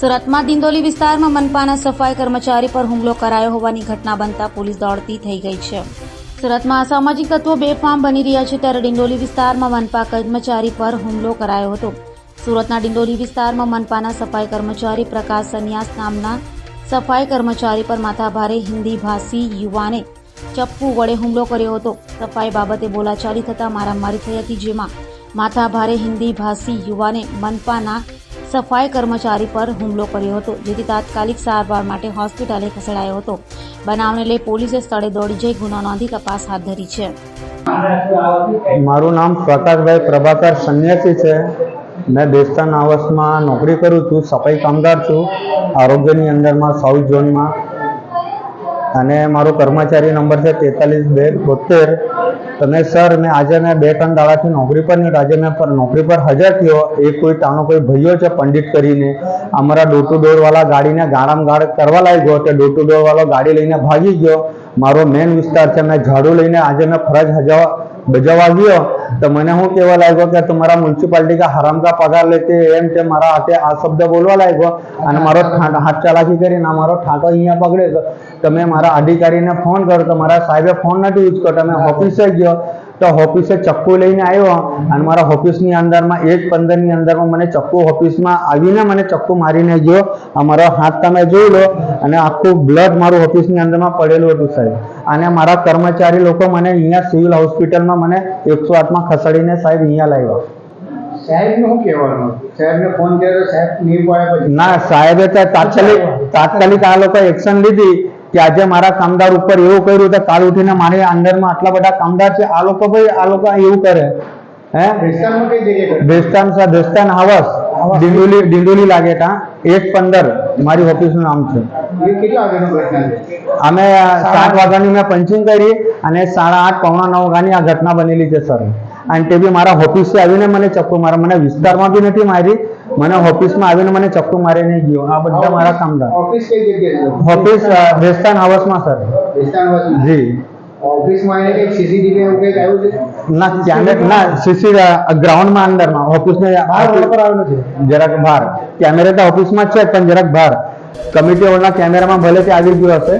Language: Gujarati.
સુરતમાં દિંદોલી વિસ્તારમાં મનપાના સફાઈ કર્મચારી પર હુમલો કરાયો હોવાની ઘટના બનતા પોલીસ દોડતી થઈ ગઈ છે. સુરતમાં અસામાજિક તત્વો બેફામ બની રહ્યા છે ત્યારે ડિંડોલી વિસ્તારમાં મનપા કર્મચારી પર હુમલો કરાયો હતો. સુરતના ડિંડોલી વિસ્તારમાં મનપાના સફાઈ કર્મચારી પ્રકાશ સન્યાસ નામના સફાઈ કર્મચારી પર માથાભારે હિન્દી ભાષી યુવાને ચપ્પુ વડે હુમલો કર્યો હતો. સફાઈ બાબતે બોલાચાલી થતાં મારામારી થઈ હતી જેમાં માથાભારે હિન્દી ભાષી યુવાને મનપાના સફાઈ કર્મચારી પર હુમલો કર્યો હતો, જેથી તાત્કાલિક સારવાર માટે હોસ્પિટલે ખસેડાયો હતો. બનાવને લઈ પોલીસે સ્થળે દોડી જઈ ગુનો નોંધી તપાસ હાથ ધરી છે. મારું નામ પ્રકાશભાઈ પ્રભાકર સન્યાસી છે. મેં બેસ્તાન આવાસમાં નોકરી કરું છું, સફાઈ કામદાર છું. આરોગ્યની અંદરમાં સાઉથ ઝોનમાં અને મારો કર્મચારી નંબર છે તેતાલીસ બે બોતેર. તમે સર, મેં આજે મેં બે ત્રણ દાડાથી નોકરી પર નહીં, આજે મેં પર નોકરી પર હાજર થયો. એ કોઈ તાનો કોઈ ભાઈઓ છે પંડિત કરીને. અમારા ડોર ટુ ડોરવાળા ગાડીને ગાળામ ગાળ કરવા લાગ્યો તે ડોર ટુ ડોરવાળો ગાડી લઈને ભાગી ગયો. મારો મેન વિસ્તાર છે, મેં ઝાડુ લઈને આજે મેં ફરજ હજાવા બજાવવા ગયો. તો મને હું કેવા લાગ્યો કે તમારા મ્યુનિસિપાલિટી કા હરામ કા પગાર લેતે એમ તે મારા હાથે આ શબ્દ બોલવા લાગ્યો અને મારો હાથ ચાલાકી કરીને મારો ઠાંટો અહીંયા પકડે તમે મારા અધિકારીને ફોન કરો તો મારા સાહેબે ફોન નથી ઉચકો તમે ઓફિસે ગયો તો ઓફિસે ચક્કુ લઈને આવ્યો અને મારા ઓફિસની અંદરમાં એક પંદરની અંદરમાં મને ચક્કુ ઓફિસમાં આવીને મને ચક્કુ મારીને ગયો. અમારો હાથ તમે જોઈ લો. અને આખું બ્લડ મારું ઓફિસની અંદરમાં પડેલું હતું સાહેબ. અને મારા કર્મચારી લોકો મને અહીંયા સિવિલ હોસ્પિટલમાં મને એકસો આઠમાં ખસેડીને સાહેબ અહીંયા લાવ્યા. ના સાહેબે તાત્કાલિક તાત્કાલિક આ લોકો એક્શન લીધી કે આજે મારા કામદાર ઉપર એવું કર્યું તો કાલ ઉઠીને મારી અંદરમાં આટલા બધા કામદાર છે આ લોકો ભાઈ આ લોકો એવું કરે. હે? બેસ્તાન સા હાવસ. ડિંડોલી ડિંડોલી લાગે તા. એક પંદર. મારી ઓફિસનું નામ છે. અમે સાત વાગ્યાની મેં પંચિંગ કરી અને સાડા આઠ પોણા નવ વાગ્યાની આ ઘટના બનેલી છે સર. અને તે બી મારા ઓફિસે આવીને મને ચક્કુ મારા મને વિસ્તારમાં બી નથી મારી. મને ઓફિસમાં આવીને મને ચક્કુ મારીને ગયો. આ બધા મારા કામદાર. ઓફિસ કઈ જગ્યાએ ઓફિસ બેસ્તાન હાવસમાં સર. વિસ્તારમાં જી. ઓફિસમાં એને સીસીટીવી એવું કંઈક આવ્યું છે? ના કેમેરા ના સીસી ગ્રાઉન્ડમાં અંદરમાં. ઓફિસને બહાર રોડ આવેલું છે? જરાક બહાર. તો ઓફિસમાં જ છે, પણ જરાક બહાર કમિટી હોલના કેમેરામાં ભલે તે આવી ગયો હશે.